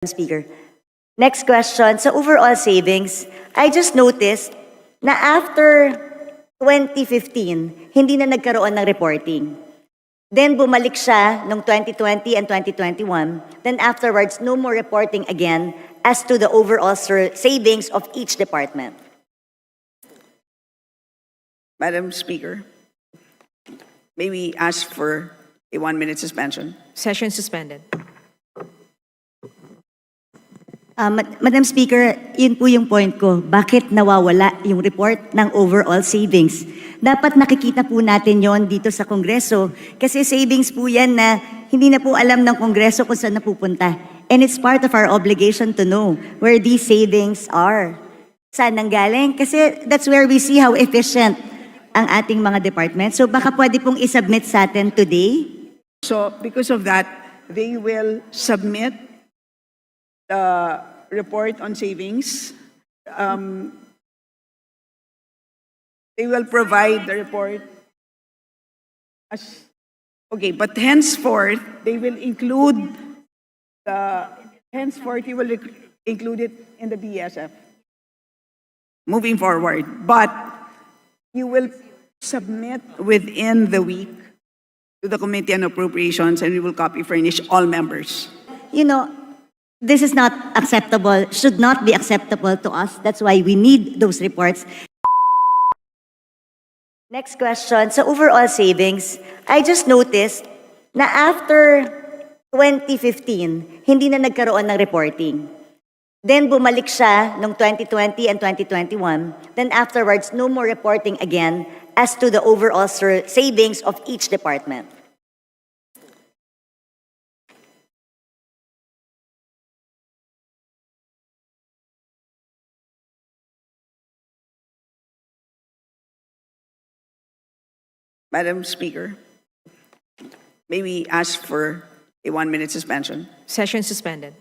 Speaker. Next question. So overall savings, I just noticed na after 2015, hindi na nagkaroon ng reporting. Then bumalik siya noong 2020 and 2021. Then afterwards, no more reporting again as to the overall savings of each department. Madam Speaker, may we ask for a one-minute suspension? Session suspended. Ma- Madam Speaker, yun po yung point ko. Bakit nawawala yung report ng overall savings? Dapat nakikita po natin yon dito sa Kongreso kasi savings po yan na hindi na po alam ng Kongreso kung saan napupunta. And it's part of our obligation to know where these savings are. Saan nanggaling? Kasi that's where we see how efficient ang ating mga department. So baka pwede pong isubmit sa atin today. So because of that, they will submit the report on savings. Um, They will provide the report as, okay, but henceforth, they will include the, henceforth, you will include it in the BSF. Moving forward, but you will submit within the week to the Committee on Appropriations, and we will copy furnish all members. you know, this is not acceptable, should not be acceptable to us. That's why we need those reports. Next question. Sa overall savings, I just noticed na after 2015, hindi na nagkaroon ng reporting. Then bumalik siya noong 2020 and 2021. Then afterwards, no more reporting again as to the overall savings of each department. Madam Speaker, may we ask for a one-minute suspension? Session suspended.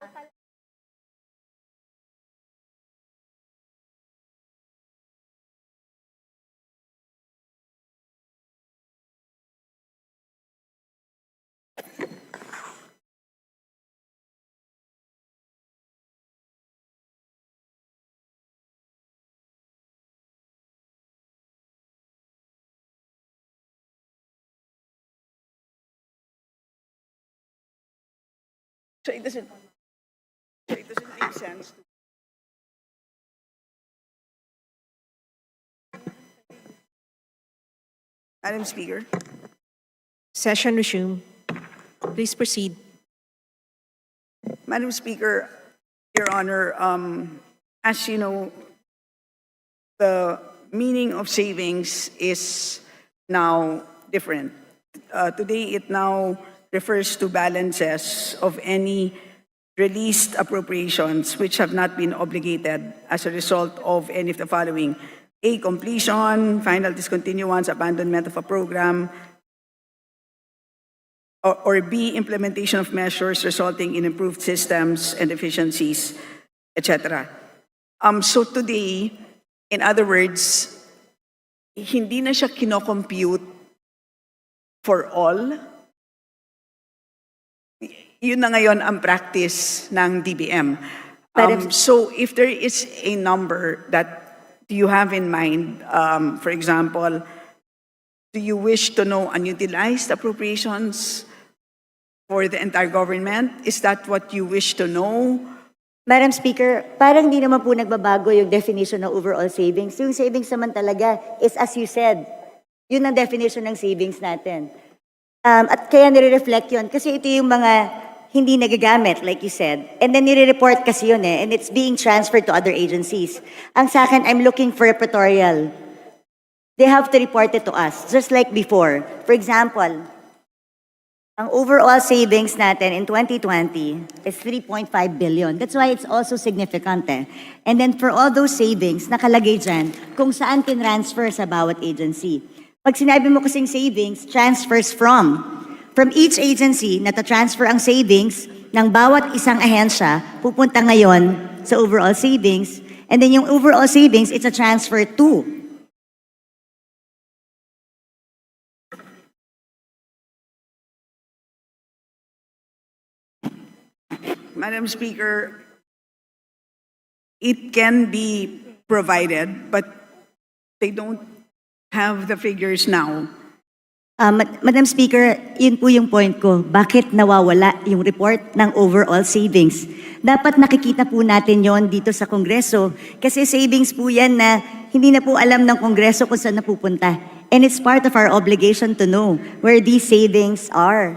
Saya. It doesn't make sense. Madam Speaker, Session resumed. Please proceed. Madam Speaker, Your Honor, um, as you know, the meaning of savings is now different. Uh, today, it now refers to balances of any released appropriations which have not been obligated as a result of any of the following. A, completion, final discontinuance, abandonment of a program, or, or B, implementation of measures resulting in improved systems and efficiencies, etc. Um, so today, in other words, hindi na siya kinocompute for all. Yun na ngayon ang practice ng DBM. Um, so if there is a number that you have in mind, um, for example, do you wish to know unutilized appropriations for the entire government? Is that what you wish to know? Madam Speaker, parang di naman po nagbabago yung definition ng overall savings. Yung savings naman talaga is as you said, yun ang definition ng savings natin. Um, at kaya nire-reflect yun kasi ito yung mga hindi nagagamit, like you said. And then nire-report kasi yun eh, and it's being transferred to other agencies. Ang sa akin, I'm looking for a pretorial. They have to report it to us, just like before. For example, ang overall savings natin in 2020 is 3.5 billion. That's why it's also significant eh. And then for all those savings, nakalagay dyan kung saan tinransfer sa bawat agency. Pag sinabi mo kasing savings, transfers from. From each agency na transfer ang savings ng bawat isang ahensya, pupunta ngayon sa overall savings. And then yung overall savings, it's a transfer to. Madam Speaker, it can be provided, but they don't have the figures now. Ah, Ma- Madam Speaker, yun po yung point ko. Bakit nawawala yung report ng overall savings? Dapat nakikita po natin yon dito sa Kongreso kasi savings po yan na hindi na po alam ng Kongreso kung saan napupunta. And it's part of our obligation to know where these savings are.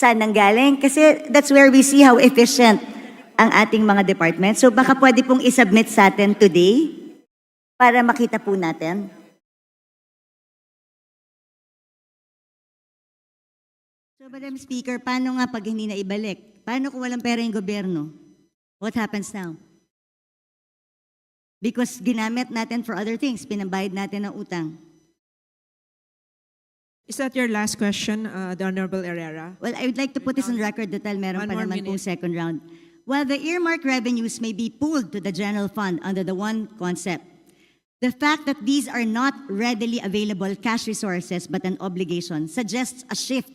Saan nanggaling? Kasi that's where we see how efficient ang ating mga department. So baka pwede pong isubmit sa atin today para makita po natin. Madam Speaker, paano nga pag hindi na ibalik? Paano kung walang pera yung gobyerno? What happens now? Because ginamit natin for other things, pinambayad natin ng utang. Is that your last question, uh, the Honorable Herrera? Well, I would like to put this on record dahil meron One pa more naman pong minute. second round. While the earmark revenues may be pooled to the general fund under the one concept, the fact that these are not readily available cash resources but an obligation suggests a shift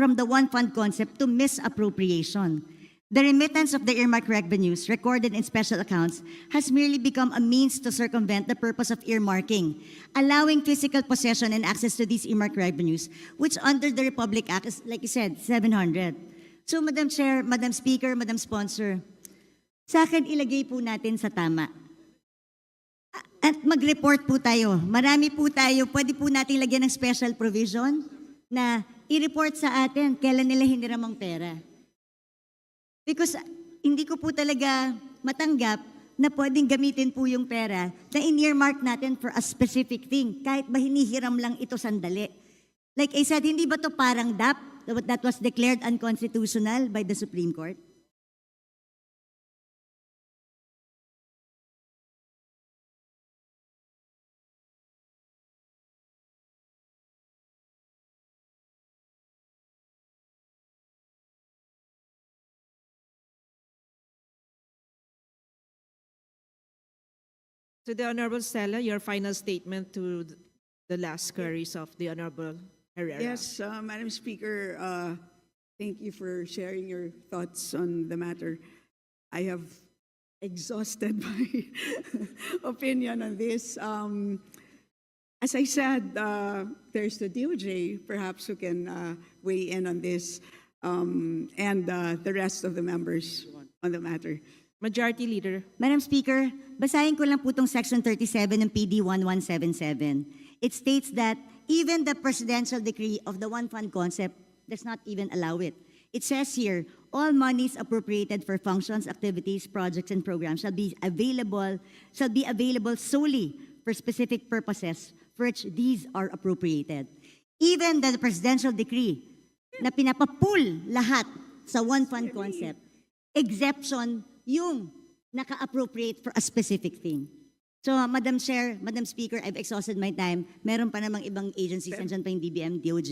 from the one fund concept to misappropriation. The remittance of the earmark revenues recorded in special accounts has merely become a means to circumvent the purpose of earmarking, allowing physical possession and access to these earmark revenues, which under the Republic Act is, like you said, 700. So, Madam Chair, Madam Speaker, Madam Sponsor, sa akin ilagay po natin sa tama. At mag-report po tayo. Marami po tayo. Pwede po natin lagyan ng special provision na i-report sa atin kailan nila hiniram ang pera. Because hindi ko po talaga matanggap na pwedeng gamitin po yung pera na in-earmark natin for a specific thing, kahit ba hinihiram lang ito sandali. Like I said, hindi ba to parang DAP that was declared unconstitutional by the Supreme Court? To the Honorable Stella, your final statement to th- the last queries of the Honorable Herrera. Yes, uh, Madam Speaker, uh, thank you for sharing your thoughts on the matter. I have exhausted my opinion on this. Um, As I said, uh, there's the DOJ perhaps who can uh, weigh in on this. um, and uh, the rest of the members on the matter. Majority Leader. Madam Speaker, basahin ko lang po itong Section 37 ng PD 1177. It states that even the presidential decree of the one fund concept does not even allow it. It says here, all monies appropriated for functions, activities, projects, and programs shall be available, shall be available solely for specific purposes for which these are appropriated. Even the presidential decree na pinapapool lahat sa one fund concept, exemption yung naka-appropriate for a specific thing. So, Madam Chair, Madam Speaker, I've exhausted my time. Meron pa namang ibang agencies, nandiyan pa yung DBM, DOJ.